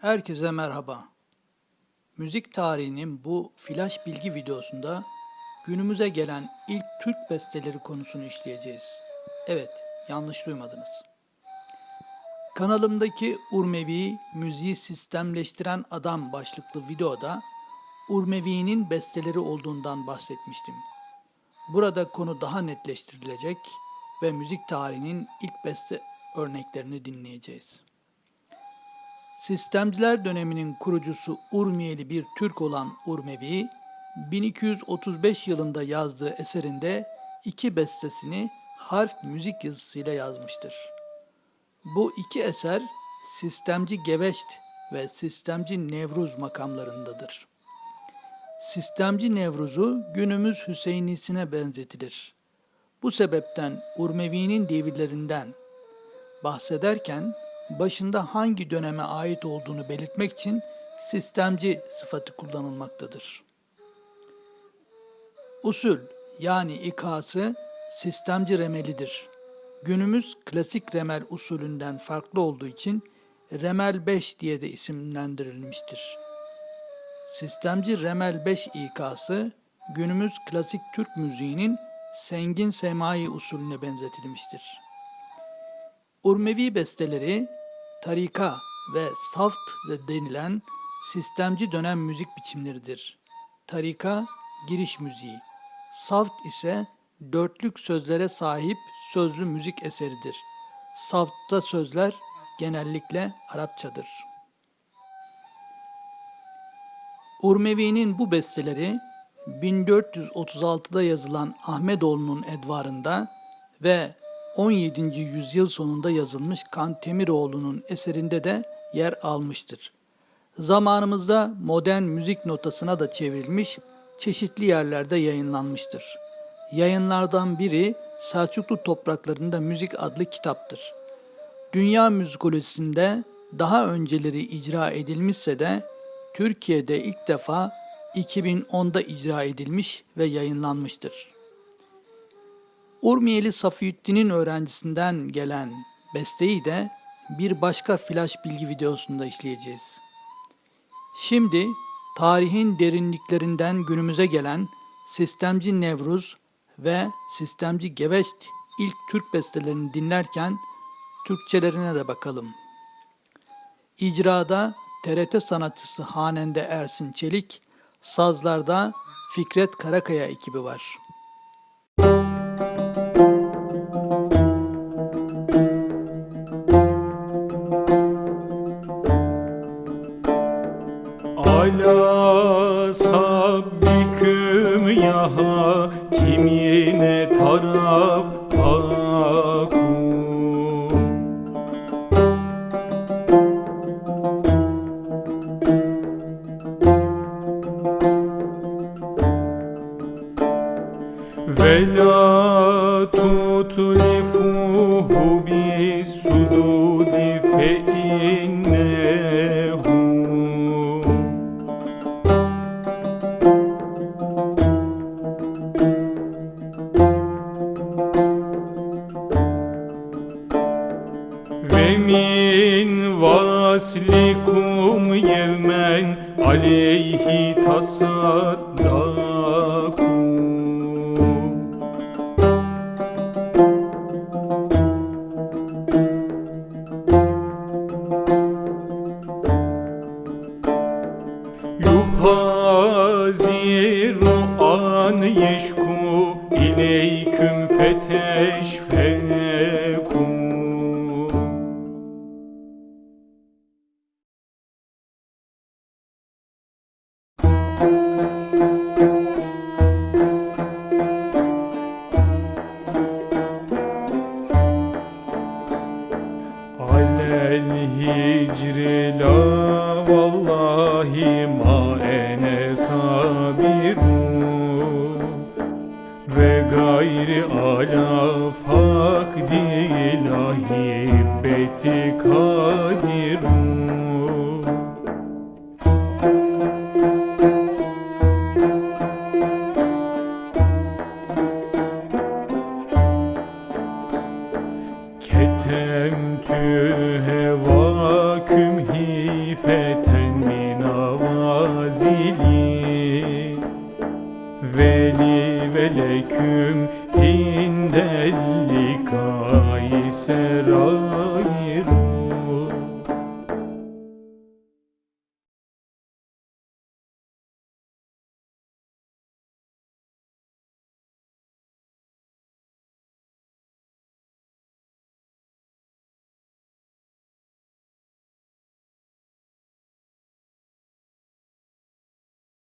Herkese merhaba. Müzik tarihinin bu flash bilgi videosunda günümüze gelen ilk Türk besteleri konusunu işleyeceğiz. Evet, yanlış duymadınız. Kanalımdaki Urmevi Müziği Sistemleştiren Adam başlıklı videoda Urmevi'nin besteleri olduğundan bahsetmiştim. Burada konu daha netleştirilecek ve müzik tarihinin ilk beste örneklerini dinleyeceğiz. Sistemciler döneminin kurucusu Urmiyeli bir Türk olan Urmevi, 1235 yılında yazdığı eserinde iki bestesini harf müzik yazısıyla yazmıştır. Bu iki eser Sistemci Geveşt ve Sistemci Nevruz makamlarındadır. Sistemci Nevruz'u günümüz Hüseyinlisine benzetilir. Bu sebepten Urmevi'nin devirlerinden bahsederken başında hangi döneme ait olduğunu belirtmek için sistemci sıfatı kullanılmaktadır. Usul yani ikası sistemci remelidir. Günümüz klasik remel usulünden farklı olduğu için remel 5 diye de isimlendirilmiştir. Sistemci remel 5 ikası günümüz klasik Türk müziğinin sengin semai usulüne benzetilmiştir. Urmevi besteleri tarika ve saft denilen sistemci dönem müzik biçimleridir. Tarika giriş müziği, saft ise dörtlük sözlere sahip sözlü müzik eseridir. Saftta sözler genellikle Arapçadır. Urmevi'nin bu besteleri 1436'da yazılan Ahmetoğlu'nun edvarında ve 17. yüzyıl sonunda yazılmış Kantemiroğlu'nun eserinde de yer almıştır. Zamanımızda modern müzik notasına da çevrilmiş, çeşitli yerlerde yayınlanmıştır. Yayınlardan biri Selçuklu Topraklarında Müzik adlı kitaptır. Dünya müzikolojisinde daha önceleri icra edilmişse de Türkiye'de ilk defa 2010'da icra edilmiş ve yayınlanmıştır. Urmiyeli Safiyüddin'in öğrencisinden gelen besteyi de bir başka flash bilgi videosunda işleyeceğiz. Şimdi tarihin derinliklerinden günümüze gelen Sistemci Nevruz ve Sistemci Geveşt ilk Türk bestelerini dinlerken Türkçelerine de bakalım. İcrada TRT sanatçısı Hanende Ersin Çelik, sazlarda Fikret Karakaya ekibi var. Ala sabbiküm yaha kimine taraf fakum? Ve la tutlifuhu bis sududi yevmen aleyhi tasaddakum Yuhaziru an yeşku ileyküm feteşfekum hicri la vallahi ma ene sabiru. Ve gayri ala fakdi ilahi beti kadiru nazili Veli veleküm indel